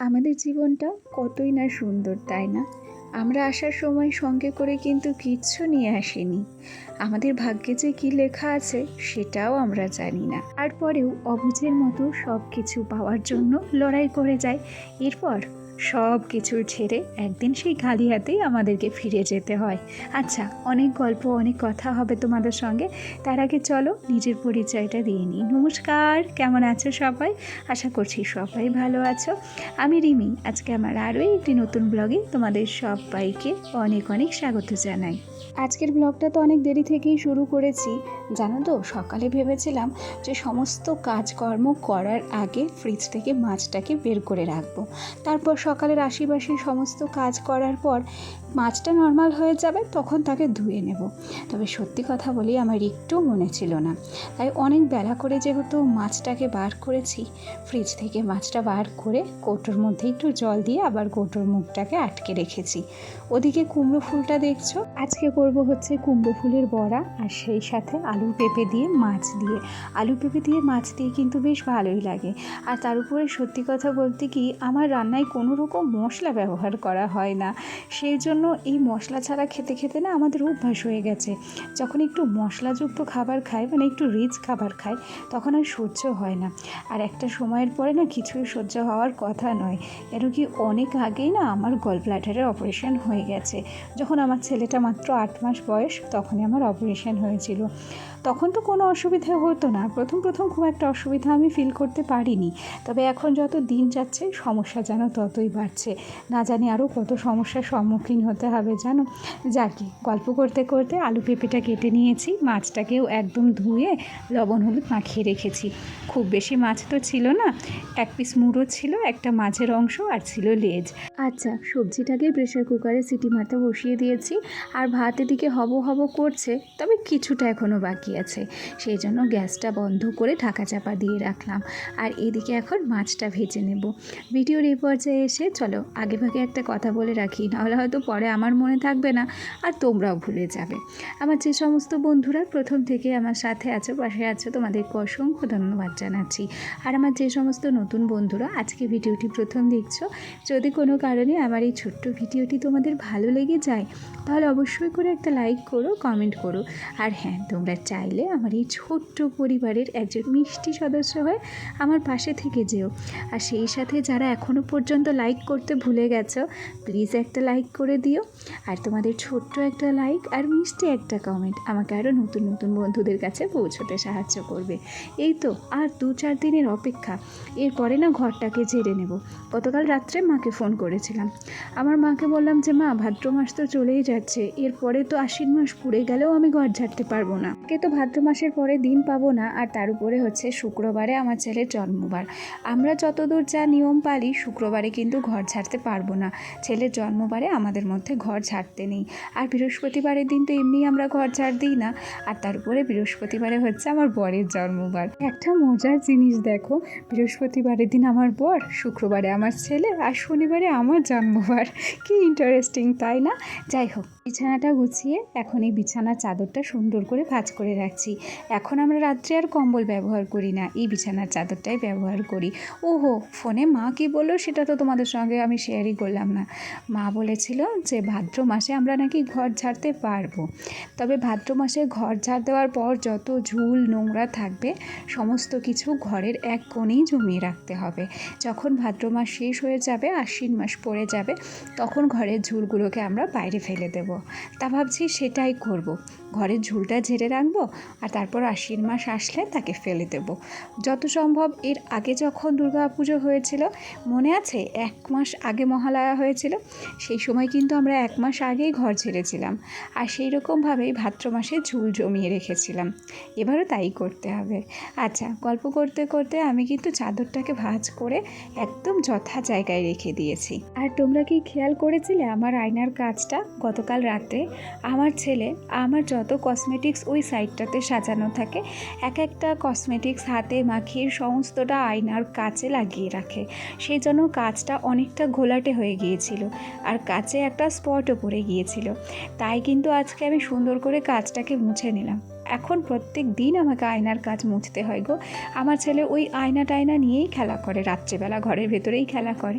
আমাদের জীবনটা কতই না সুন্দর, তাই না? আমরা আসার সময় সঙ্গে করে কিন্তু কিচ্ছু নিয়ে আসেনি। আমাদের ভাগ্যে যে কী লেখা আছে সেটাও আমরা জানি না। আর পরেও অবুঝের মতো সব কিছু পাওয়ার জন্য লড়াই করে যায়। এরপর সব কিছু ছেড়ে একদিন সেই খালি হাতেই আমাদেরকে ফিরে যেতে হয়। আচ্ছা অনেক গল্প, অনেক কথা হবে তোমাদের সঙ্গে। তার আগে চলো নিজের পরিচয়টা দিয়ে নিই। নমস্কার, কেমন আছো সবাই? আশা করছি সবাই ভালো আছো। আমি রিমি। আজকে আমার আরও একটি নতুন ব্লগে তোমাদের সবাইকে অনেক অনেক স্বাগত জানাই। আজকের ব্লগটা তো অনেক দেরি থেকেই শুরু করেছি। জানো তো, সকালে ভেবেছিলাম যে সমস্ত কাজকর্ম করার আগে ফ্রিজ থেকে মাছটাকে বের করে রাখব। তারপর সকালের আশিবাসি সমস্ত কাজ করার পর মাছটা নর্মাল হয়ে যাবে, তখন তাকে ধুয়ে নেব। তবে সত্যি কথা বলি, আমার একটু মনে ছিল না। তাই অনেক বেলা করে যেহেতু মাছটাকে বার করেছি ফ্রিজ থেকে মাছটা বার করে কৌটোর মধ্যে একটু জল দিয়ে আবার কৌটোর মুখটাকে আটকে রেখেছি। ওদিকে কুমড়ো ফুলটা দেখছ? আজকে করব হচ্ছে কুমড়ো ফুলের বড়া আর সেই সাথে আলু পেঁপে দিয়ে মাছ দিয়ে। আলু পেঁপে দিয়ে মাছ দিয়ে কিন্তু বেশ ভালোই লাগে। আর তার উপরে সত্যি কথা বলতে কি, আমার রান্নায় কোনো রকম মশলা ব্যবহার করা হয় না। সেই জন্য এই মশলা ছাড়া খেতে খেতে না আমাদের অভ্যাস হয়ে গেছে। যখন একটু মশলাযুক্ত খাবার খাই মানে একটু রিচ খাবার খাই, তখন আর সহ্য হয় না। আর একটা সময়ের পরে না কিছুই সহ্য হওয়ার কথা নয়। কেন কি অনেক আগেই না আমার গল ব্লাডারের অপারেশন হয়ে গেছে। যখন আমার ছেলেটা মাত্র আট মাস বয়স তখনই আমার অপারেশন হয়েছিল। তখন তো কোনো অসুবিধা হতো না। প্রথম প্রথম খুব একটা অসুবিধা আমি ফিল করতে পারিনি। তবে এখন যত দিন যাচ্ছে, সমস্যা যেন ততই বাড়ছে। না জানি আরও কত সমস্যার সম্মুখীন হতে হবে জানো? যাকে, গল্প করতে করতে আলু পেঁপেটা কেটে নিয়েছি। মাছটাকেও একদম ধুয়ে লবণ, হলুদ মাখিয়ে রেখেছি। খুব বেশি মাছ তো ছিল না। এক পিস মুড়ো ছিল, একটা মাছের অংশ আর ছিল লেজ। আচ্ছা সবজিটাকে প্রেশার কুকারে সিটি মারতে বসিয়ে দিয়েছি। আর ভাত এদিকে হব হব করছে, তবে কিছুটা এখনও বাকি। আছে সেই জন্য গ্যাসটা বন্ধ করে ঢাকা চাপা দিয়ে রাখলাম। আর এদিকে এখন মাছটা ভেজে নেব। ভিডিওর এই পর্যায়ে এসে চলো, আগে ভাগে একটা কথা বলে রাখি, নাহলে হয়তো পরে আমার মনে থাকবে না আর তোমরাও ভুলে যাবে। আমার যে সমস্ত বন্ধুরা প্রথম থেকে আমার সাথে আছো, পাশে আছো, তোমাদেরকে অসংখ্য ধন্যবাদ জানাচ্ছি। আর আমার যে সমস্ত নতুন বন্ধুরা আজকে ভিডিওটি প্রথম দেখছ, যদি কোনো কারণে আমার এই ছোট্ট ভিডিওটি তোমাদের ভালো লেগে যায়, তাহলে অবশ্যই করে একটা লাইক করো, কমেন্ট করো। আর হ্যাঁ তোমরা চাইলে আমার এই ছোট্ট পরিবারের একজন মিষ্টি সদস্য হয়ে আমার পাশে থেকে যেও। আর সেই সাথে যারা এখনও পর্যন্ত লাইক করতে ভুলে গেছো প্লিজ একটা লাইক করে দিও। আর তোমাদের ছোট্ট একটা লাইক আর মিষ্টি একটা কমেন্ট আমাকে আরও নতুন নতুন বন্ধুদের কাছে পৌঁছতে সাহায্য করবে। এই তো আর দু চার দিনের অপেক্ষা। এরপরে না ঘরটাকে ঝেড়ে নেব। গতকাল রাত্রে মাকে ফোন করেছিলাম। আমার মাকে বললাম যে, মা, ভাদ্র মাস তো চলেই যাচ্ছে। এরপরে তো আশ্বিন মাস পুড়ে গেলেও আমি ঘর ঝাড়তে পারব না। কে তো ভাদ্র মাসের পরে দিন পাবো না, আর তার উপরে হচ্ছে শুক্রবারে আমার ছেলের জন্মবার। আমরা যতদূর যা নিয়ম পালি, শুক্রবারে কিন্তু ঘর ছাড়তে পারব না। ছেলের জন্মবারে আমাদের মধ্যে ঘর ছাড়তে নেই। আর বৃহস্পতিবারের দিন তো এমনি আমরা ঘর ছাড় দিই না, আর তার উপরে বৃহস্পতিবারে হচ্ছে আমার বরের জন্মবার। একটা মজার জিনিস দেখো, বৃহস্পতিবারের দিন আমার বর, শুক্রবারে আমার ছেলে, আর শনিবারে আমার জন্মবার। কি ইন্টারেস্টিং তাই না? যাই হোক। বিছানাটা গুছিয়ে এখন এই বিছানার চাদরটা সুন্দর করে ভাঁজ করে রাখছি। এখন আমরা রাত্রে আর কম্বল ব্যবহার করি না, এই বিছানার চাদরটাই ব্যবহার করি। ওহো, ফোনে মা কি বলল সেটা তো তোমাদের সঙ্গে আমি শেয়ারই করলাম না। মা বলেছিল যে ভাদ্র মাসে আমরা নাকি ঘর ঝাড়তে পারব। তবে ভাদ্র মাসে ঘর ঝাড় দেওয়ার পর যত ঝুল নোংরা থাকবে, সমস্ত কিছু ঘরের এক কোণেই জমিয়ে রাখতে হবে। যখন ভাদ্র মাস শেষ হয়ে যাবে, আশ্বিন মাস পড়ে যাবে, তখন ঘরের ঝুলগুলোকে আমরা বাইরে ফেলে দেবো। তা ভাবছি সেটাই করব। ঘরের ঝুলটা ঝেড়ে রাখব আর তারপর আশ্বিন মাস আসলে তাকে ফেলে দেব। যত সম্ভব এর আগে যখন দুর্গা পুজো হয়েছিল, মনে আছে? এক মাস আগে মহালয়া হয়েছিল, সেই সময় কিন্তু আমরা এক মাস আগেই ঘর ছেড়েছিলাম আর সেই রকমভাবেই ভাদ্র মাসে ঝুল জমিয়ে রেখেছিলাম। এবারও তাই করতে হবে। আচ্ছা গল্প করতে করতে আমি কিন্তু চাদরটাকে ভাঁজ করে একদম যথা জায়গায় রেখে দিয়েছি। আর তোমরা কি খেয়াল করেছিলে আমার আয়নার কাজটা? গতকাল রাতে আমার ছেলে আমার যত কসমেটিক্স ওই সাইডটাতে সাজানো থাকে। এক একটা কসমেটিক্স হাতে মাখিয়ে সমস্তটা আয়নার কাছে লাগিয়ে রাখে। সেই জন্য কাজটা অনেকটা ঘোলাটে হয়ে গিয়েছিল আর কাছে একটা স্পটও পড়ে গিয়েছিল। তাই কিন্তু আজকে আমি সুন্দর করে কাজটাকে মুছে নিলাম। এখন প্রত্যেক দিন আমাকে আয়নার কাজ মুছতে হয় গো। আমার ছেলে ওই আয়না টায়না নিয়েই খেলা করে, রাত্রেবেলা ঘরের ভেতরেই খেলা করে।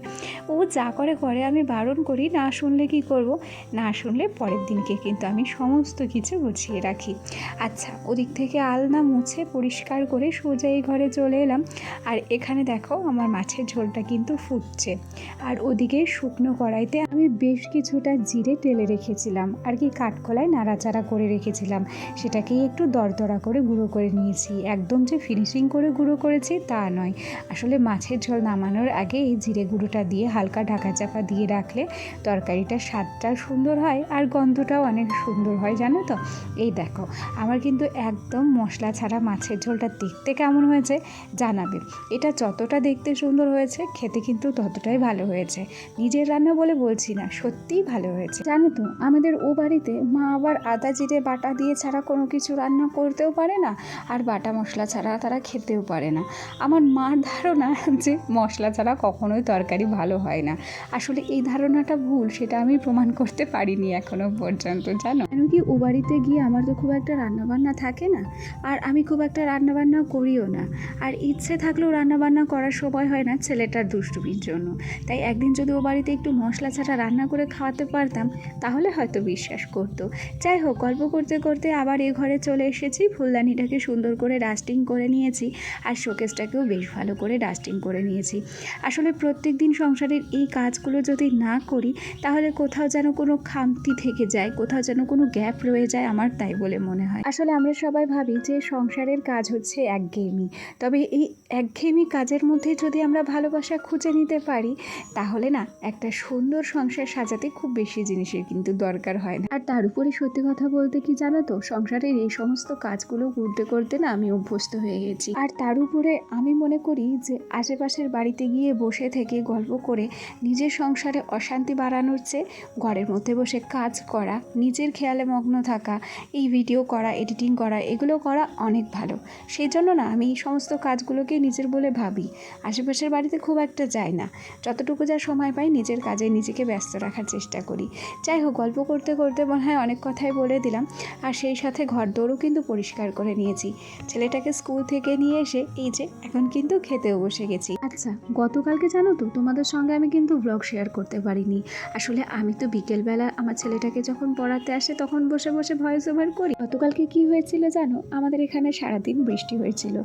ও যা করে করে আমি বারণ করি, না শুনলে কি করব? না শুনলে পরের দিনকে কিন্তু আমি সমস্ত কিছু গুছিয়ে রাখি। আচ্ছা ওদিক থেকে আলনা মুছে পরিষ্কার করে সোজা এই ঘরে চলে এলাম। আর এখানে দেখো, আমার মাছের ঝোলটা কিন্তু ফুটছে। আর ওদিকে শুকনো কড়াইতে আমি বেশ কিছুটা জিরে টেলে রেখেছিলাম। আর কি কাঠকলায় নাড়াচাড়া করে রেখেছিলাম। সেটাকেই একটু দরদরা করে গুঁড়ো করে নিয়েছি। একদম যে ফিনিশিং করে গুঁড়ো করেছি তা নয়। আসলে মাছের ঝোল নামানোর আগে এই জিরে গুঁড়োটা দিয়ে হালকা ঢাকা চাপা দিয়ে রাখলে তরকারিটার স্বাদটা সুন্দর হয় আর গন্ধটাও অনেক সুন্দর হয়, জানো তো? এই দেখো, আমার কিন্তু একদম মশলা ছাড়া মাছের ঝোলটা দেখতে কেমন হয়েছে জানাবে। এটা যতটা দেখতে সুন্দর হয়েছে, খেতে কিন্তু ততটাই ভালো হয়েছে। নিজের রান্না বলে বলছি না, সত্যিই ভালো হয়েছে। জানো তো, আমাদের ও বাড়িতে মা আবার আদা জিরে বাটা দিয়ে ছাড়া কোনো কিছু রান্না করতেও পারে না, আর বাটা মশলা ছাড়া তারা খেতেও পারে না। আমার মার ধারণা যে মশলা ছাড়া কখনোই তরকারি ভালো হয় না। আসলে এই ধারণাটা ভুল, সেটা আমি প্রমাণ করতে পারিনি এখনও পর্যন্ত, জানো? কেন কি ও বাড়িতে গিয়ে আমার তো খুব একটা রান্নাবান্না থাকে না, আর আমি খুব একটা রান্নাবান্না করিও না। আর ইচ্ছে থাকলেও রান্নাবান্না করার সময় হয় না ছেলেটার দুষ্টুমির জন্য। তাই একদিন যদি ও বাড়িতে একটু মশলা ছাড়া রান্না করে খাওয়াতে পারতাম, তাহলে হয়তো বিশ্বাস করতো। যাই হোক, গল্প করতে করতে আবার এ ঘরে চলে এসেছি। ফুলদানিটাকে সুন্দর করে ডাস্টিং করে নিয়েছি আর শোকেসটাকেও বেশ ভালো করে ডাস্টিং করে নিয়েছি। আসলে প্রত্যেক দিন সংসারের এই কাজগুলো যদি না করি, তাহলে কোথাও যেন কোনো খামতি থেকে যায়, কোথাও যেন কোনো গ্যাপ রয়ে যায় আমার তাই বলে মনে হয়। আসলে আমরা সবাই ভাবি যে সংসারের কাজ হচ্ছে একঘেয়েমি। তবে এই একঘেয়েমি কাজের মধ্যে যদি আমরা ভালোবাসা খুঁজে নিতে পারি, তাহলে না, একটা সুন্দর সংসার সাজাতে খুব বেশি জিনিসের কিন্তু দরকার হয় না। আর তার উপরে সত্যি কথা বলতে কি জানো তো? সংসারের এই সমস্ত কাজগুলো করতে করতে না আমি অভ্যস্ত হয়ে গেছি। আর তার উপরে আমি মনে করি যে আশেপাশের বাড়িতে গিয়ে বসে থেকে গল্প করে নিজের সংসারে অশান্তি বাড়ানোর চেয়ে ঘরের মধ্যে বসে কাজ করা, নিজের খেয়ালে মগ্ন থাকা, এই ভিডিও করা এডিটিং করা, এগুলো করা অনেক ভালো। সেই জন্য না আমি এই সমস্ত কাজগুলোকে নিজের বলে ভাবি। আশেপাশের বাড়িতে খুব একটা যাই না। যতটুকু যা সময় পাই নিজের কাজে নিজেকে ব্যস্ত রাখার চেষ্টা করি। যাই হোক, গল্প করতে করতে মনে হয় অনেক কথাই বলে দিলাম। আর সেই সাথে ঘর দৌড়ও কিন্তু পরিষ্কার করে নিয়েছি। ছেলেটাকে স্কুল থেকে নিয়ে এসে এই যে, এখন কিন্তু খেতেও বসে গেছি। আচ্ছা গতকালকে জানো তো, তোমাদের সঙ্গে আমি কিন্তু ব্লগ শেয়ার করতে পারিনি। আসলে আমি তো বিকেলবেলা আমার ছেলেটাকে যখন পড়াতে আসে, তখন বসে বসে ভয়েস ওভার করি। গতকালকে কি হয়েছিল জানো? আমাদের এখানে সারাদিন বৃষ্টি হয়েছিল।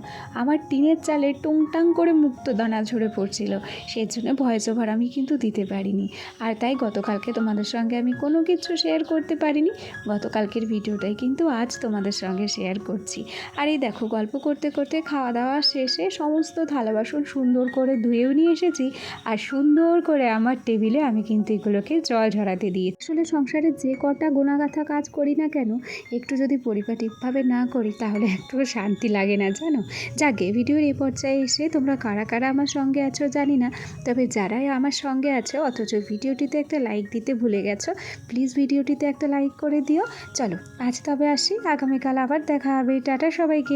আমার টিনের চালে টুংটাং করে মুক্ত দানা ঝরে পড়ছিল। সেই জন্য ভয়েস ওভার আমি কিন্তু দিতে পারিনি। আর তাই গতকালকে তোমাদের সঙ্গে আমি কোনো কিছু শেয়ার করতে পারিনি। গতকালকের ভিডিওটাই কিন্তু আজ তোমাদের সঙ্গে শেয়ার করছি। আর এই দেখো, গল্প করতে করতে খাওয়া দাওয়া শেষে সমস্ত থালা বাসন সুন্দর করে ধুয়েও নিয়ে এসেছি। আর সুন্দর করে আমার টেবিলে আমি কিন্তু এগুলোকে জল ঝরাতে দিই। আসলে সংসারে যে কটা গোনাগাথা কাজ করি না কেন, একটু যদি পরিপাটিভাবে না করি তাহলে একটু শান্তি লাগে না, জানো? যাকে ভিডিওর এই পর্যায়ে এসে তোমরা কারা কারা আমার সঙ্গে আছো জানি না, তবে যারাই আমার সঙ্গে আছো, অথচ ভিডিওটিতে একটা লাইক দিতে ভুলে গেছো প্লিজ ভিডিওটিতে একটা লাইক করে দিও। চলো, আজ তবে আসি, আগামীকাল আবার দেখা হবে। টাটা সবাইকে।